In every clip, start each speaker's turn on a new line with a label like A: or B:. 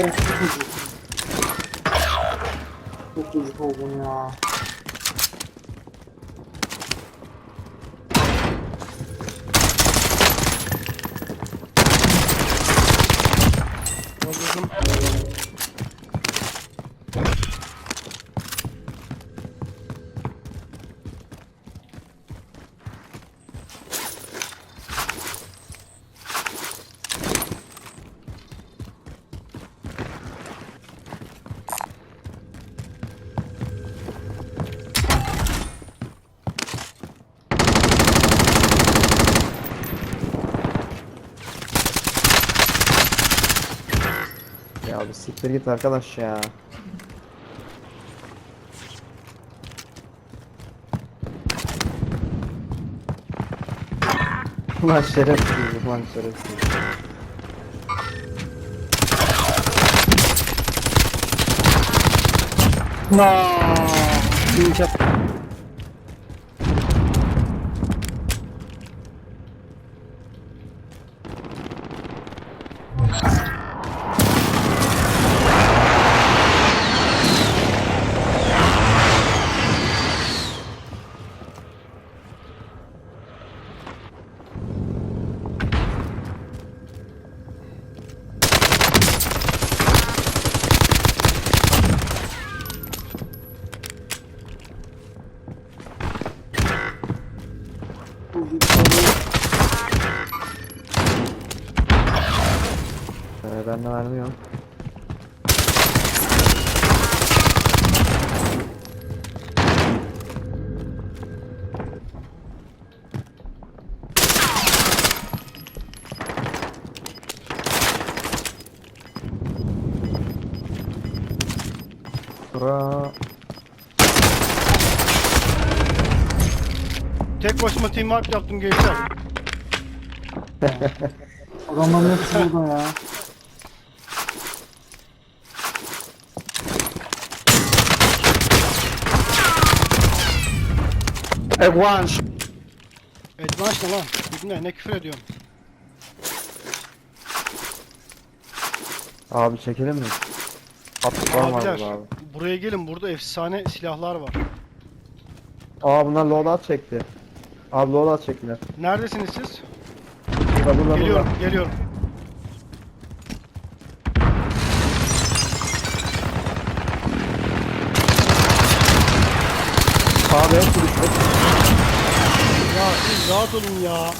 A: Orası çocuk. Çok çocuk oldum ya.
B: Ya bir siktir git arkadaş ya. Ulan şerefsiz, ulan şerefsiz.
A: Aaaa.
B: Vermiyorum. Bura
C: Tek başıma team wipe yaptım gençler.
A: Adamların hepsi burada ya.
B: Advance.
C: Advance ne lan? Ne, ne küfür ediyorsun?
B: Abi çekelim mi? Atlar var
C: Abiler
B: abi.
C: buraya gelin burada efsane silahlar var.
B: Aa bunlar loadout çekti. Abi loadout çektiler.
C: Neredesiniz siz?
B: Burada burada
C: Geliyorum, geliyorum.
B: burada. Abi hepsi düştü.
C: Siz rahat olun ya.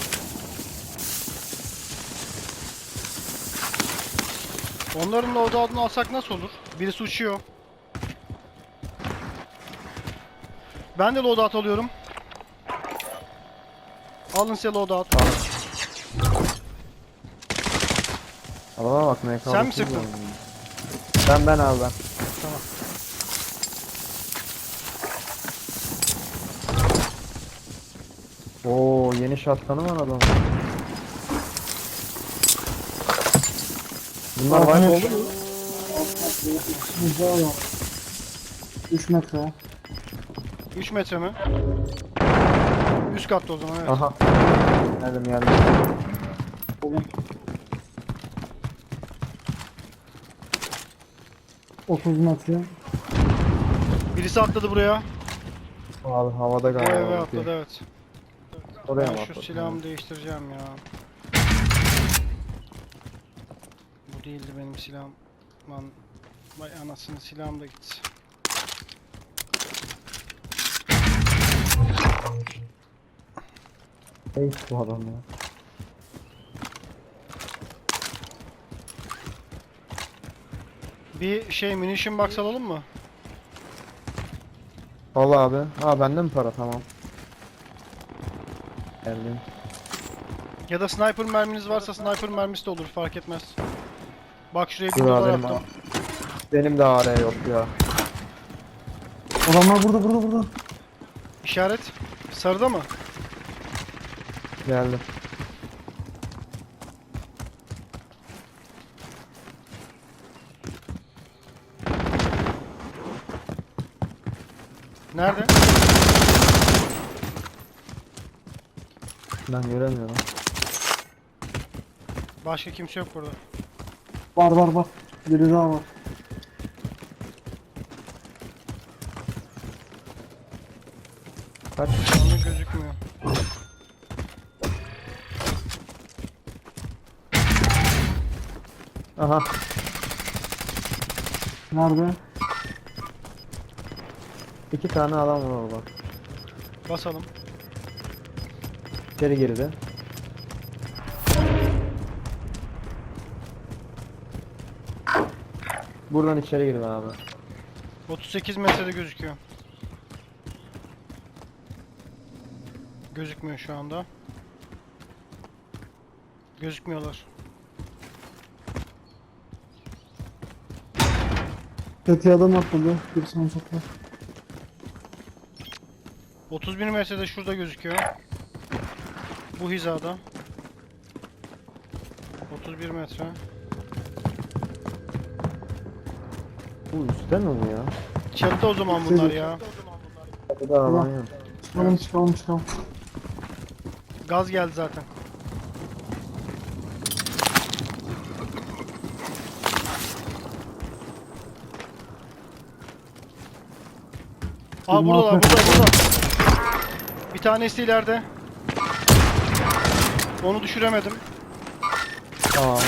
C: Onların loadout'unu alsak nasıl olur? Birisi uçuyor. Ben de loadout alıyorum. Alın size loadout.
B: Alana bak ne kaldı.
C: Sen mi sıktın?
B: Ben ben abi ben.
C: Tamam.
B: Oo yeni shotgun'ı var adamın. Bunlar wipe
A: evet.
B: oldu mu?
A: Güzel yok. 3 metre.
C: 3 metre mi? Üst katta o zaman evet.
B: Aha. Geldim geldim.
A: Oğlum. 30 metre.
C: Birisi atladı buraya.
B: Abi havada galiba.
C: eve
B: bakıyor.
C: atladı evet.
B: Oraya mı
C: Ben şu
B: atladı?
C: silahımı değiştireceğim ya. Bu değildi benim silahım. Lan vay anasını silahım da gitti.
B: Ey bu adam ya.
C: Bir şey munition box alalım mı?
B: Vallahi abi. Ha bende mi para tamam. Geldim.
C: Ya da sniper merminiz varsa sniper mermisi de olur fark etmez. Bak şuraya bir
B: Dur
C: dolar
B: abi benim,
C: attım.
B: benim de AR yok ya.
A: Adamlar burada burada burada.
C: İşaret. Sarıda mı?
B: Geldim.
C: Nerede?
B: Ben göremiyorum.
C: Başka kimse yok burada.
A: Var var var. Biri daha var.
B: Kaç?
C: Anda gözükmüyor.
B: Aha.
A: Nerede?
B: iki tane adam var orada.
C: Basalım.
B: İçeri girdi. Buradan içeri girdi abi.
C: 38 metrede gözüküyor. Gözükmüyor şu anda. Gözükmüyorlar.
A: Kötü adam atladı. Bir son çokla.
C: 31 metrede şurada gözüküyor. Bu hizada. 31 metre.
B: Bu üstte mi bu ya?
C: Çatıda o zaman bunlar ya.
B: Kapıda adam
A: Ulan.
B: yok.
A: Çıkalım çıkalım çıkalım.
C: Gaz geldi zaten. Aa buradalar burada burada. Bir tanesi ileride. Onu düşüremedim.
B: Aa.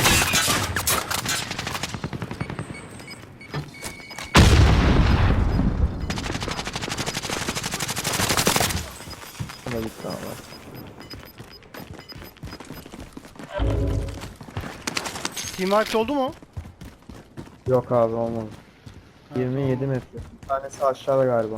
B: Bu da gitti
C: oldu mu?
B: Yok abi olmadı. 27 metre. Bir tanesi aşağıda galiba.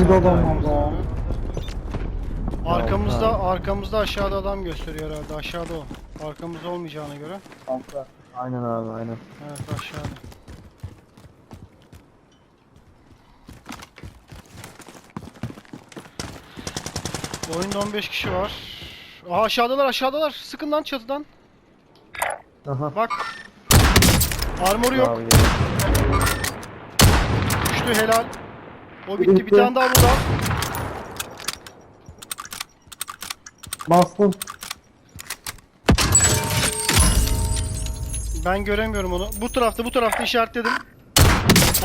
A: Şurada adam var daha.
C: Arkamızda arkamızda aşağıda adam gösteriyor herhalde. Aşağıda o. Arkamızda olmayacağına göre.
B: Aynen abi aynen.
C: Evet aşağıda. Oyunda 15 kişi var. Aha aşağıdalar aşağıdalar. Sıkın lan çatıdan.
B: Aha.
C: Bak. Armoru yok.
B: Abi.
C: Düştü helal. O bitti. Bir tane daha burada.
A: Bastım.
C: Ben göremiyorum onu. Bu tarafta bu tarafta işaretledim.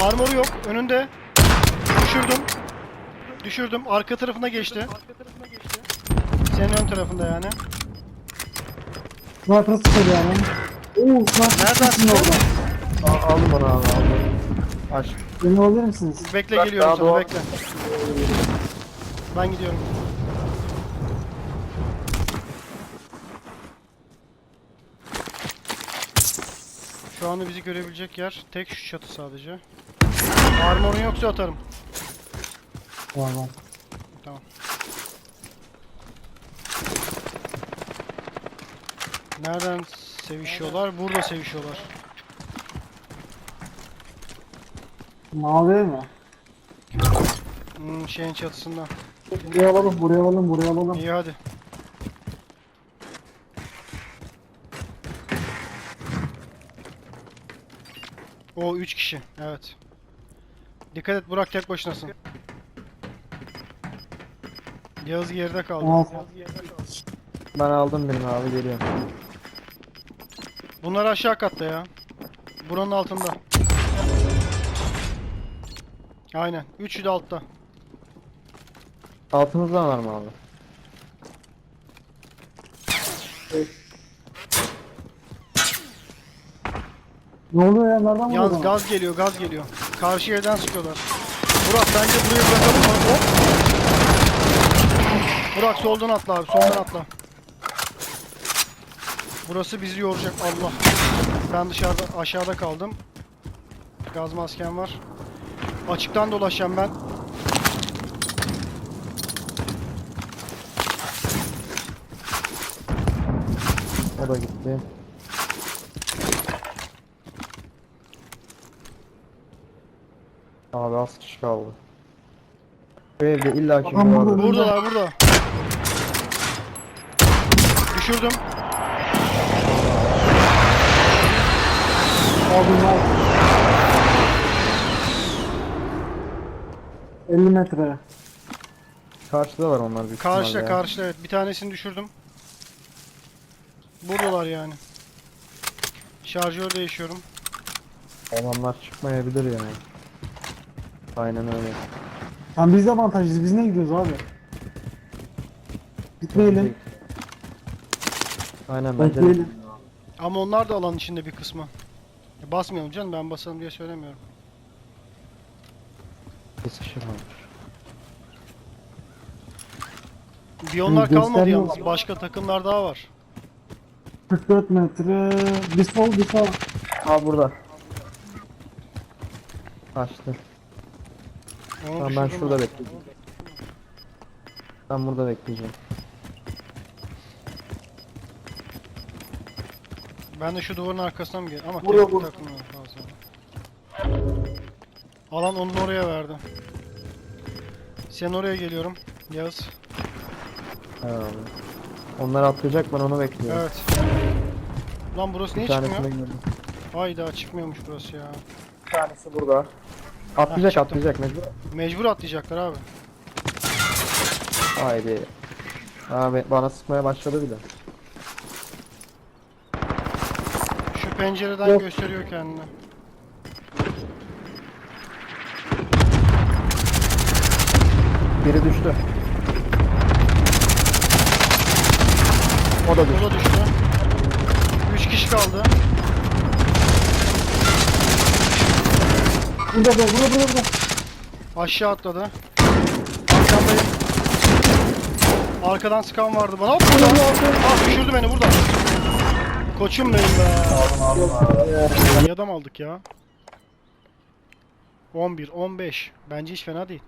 C: Armoru yok. Önünde. Düşürdüm. Düşürdüm. Arka tarafına geçti. Senin ön tarafında yani.
A: Sniper sıkıyor yani. Oo sniper
C: Nereden
A: sıkıyor
C: sıkıyor?
A: orada.
B: Al, aldım onu abi aldım. Aç.
A: Beni alır mısınız?
C: Bekle
B: Bak,
C: geliyorum
B: daha
C: sana
B: doğru.
C: bekle. Ben gidiyorum. Şu anda bizi görebilecek yer tek şu çatı sadece. Armorun yoksa atarım.
A: Var var.
C: Tamam. Nereden sevişiyorlar? Burada sevişiyorlar.
A: Mavi ev mi?
C: Hmm, şeyin çatısından.
A: Buraya alalım, buraya alalım, buraya alalım.
C: İyi hadi. O 3 kişi. Evet. Dikkat et Burak tek başınasın. Yağız geride kaldı.
A: Al.
B: Ben aldım birini abi geliyorum.
C: Bunlar aşağı katta ya. Buranın altında. Aynen. Üçü de altta.
B: Altınızda var mı abi?
A: Ne oluyor ya? Nereden
C: Yalnız
A: vurdun?
C: gaz geliyor, gaz geliyor. Karşı yerden sıkıyorlar. Burak bence burayı bırakalım mı? Hop. Burak soldan atla abi, soldan atla. Burası bizi yoracak Allah. Ben dışarıda aşağıda kaldım. Gaz maskem var. Açıktan dolaşacağım ben.
B: O da gitti. Abi az kişi kaldı. Bu evde illa ki
A: Adam
B: biri vardır.
A: burada.
C: Buradalar burada. Düşürdüm.
A: Aldım al. 50 metre.
B: Karşıda var onlar büyük
C: Karşıda
B: ihtimalle ya.
C: karşıda evet. Bir tanesini düşürdüm. Buradalar yani. Şarjör değişiyorum.
B: Adamlar çıkmayabilir yani. Aynen öyle.
A: Tam biz de avantajlıyız. Biz ne gidiyoruz abi? Gitmeyelim.
B: Aynen bence de.
A: Bekleyelim.
C: Ama onlar da alanın içinde bir kısmı. E, Basmayalım canım ben basalım diye söylemiyorum.
B: Kesişir olur.
C: Bir onlar kalmadı yalnız. Başka takımlar daha var.
A: 44 metre. Bir sol bir sağ.
B: Aa burada. Kaçtı.
C: Onu
B: Tamam ben
C: düşürdüm
B: şurada bekleyeceğim. Ben burada bekleyeceğim.
C: Ben de şu duvarın arkasına mı gel? Ama
A: Buraya
C: tek
A: vur.
C: takım var fazla. Alan onun oraya verdi. Sen oraya geliyorum. Yağız.
B: Evet. Onlar atlayacak ben onu bekliyorum.
C: Evet. Lan burası niye çıkmıyor?
B: gördüm.
C: Hayda çıkmıyormuş burası ya.
B: Bir tanesi burada. Atlayacak
C: çıktı.
B: atlayacak mecbur.
C: Mecbur atlayacaklar abi.
B: Haydi. Abi bana sıkmaya başladı bile.
C: Şu pencereden
A: Yok.
C: gösteriyor kendini.
B: Biri düştü. O da
C: O
B: düştü.
C: da düştü. 3 kişi kaldı.
A: Burada burada burada burada.
C: Aşağı atladı. Arkandayım. Arkadan sıkan vardı bana. Hop burada. Ah düşürdü beni burada. Koçum benim be. İyi adam aldık ya. 11, 15. Bence hiç fena değil.